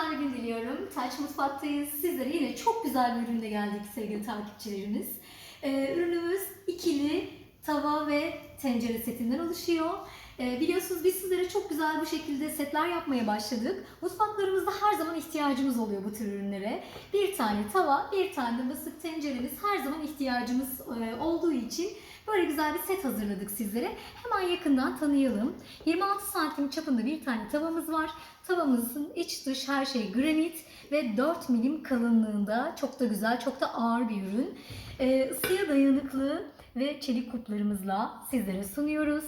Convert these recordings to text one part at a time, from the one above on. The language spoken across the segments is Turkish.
güzel bir gün diliyorum. Taç Mutfak'tayız. Sizlere yine çok güzel bir ürünle geldik sevgili takipçilerimiz. Ee, ürünümüz ikili tava ve tencere setinden oluşuyor. Ee, biliyorsunuz biz sizlere çok güzel bu şekilde setler yapmaya başladık. Mutfaklarımızda her zaman ihtiyacımız oluyor bu tür ürünlere. Bir tane tava, bir tane de basık tenceremiz her zaman ihtiyacımız e, olduğu için böyle güzel bir set hazırladık sizlere. Hemen yakından tanıyalım. 26 santim çapında bir tane tavamız var. Tavamızın iç dış her şey granit ve 4 milim kalınlığında çok da güzel, çok da ağır bir ürün. Ee, dayanıklı ve çelik kuplarımızla sizlere sunuyoruz.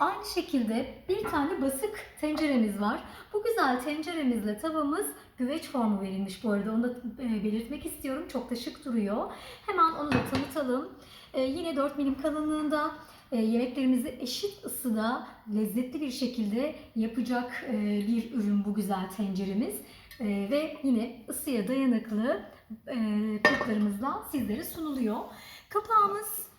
Aynı şekilde bir tane basık tenceremiz var. Bu güzel tenceremizle tavamız güveç formu verilmiş bu arada. Onu da e, belirtmek istiyorum. Çok da şık duruyor. Hemen onu da tanıtalım. E, yine 4 milim kalınlığında e, yemeklerimizi eşit ısıda lezzetli bir şekilde yapacak e, bir ürün bu güzel tenceremiz. E, ve yine ısıya dayanıklı e, kulplarımızla sizlere sunuluyor. Kapağımız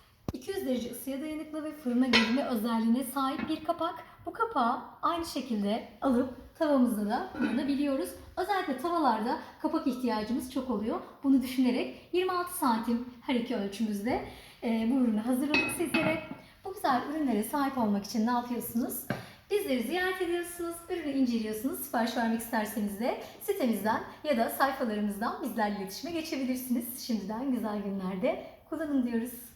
200 derece ısıya dayanıklı ve fırına girme özelliğine sahip bir kapak. Bu kapağı aynı şekilde alıp tavamızda da kullanabiliyoruz. Özellikle tavalarda kapak ihtiyacımız çok oluyor. Bunu düşünerek 26 santim her iki ölçümüzde e, bu ürünü hazırladık sizlere. Bu güzel ürünlere sahip olmak için ne yapıyorsunuz? Bizleri ziyaret ediyorsunuz, ürünü inceliyorsunuz. Sipariş vermek isterseniz de sitemizden ya da sayfalarımızdan bizlerle iletişime geçebilirsiniz. Şimdiden güzel günlerde kullanın diyoruz.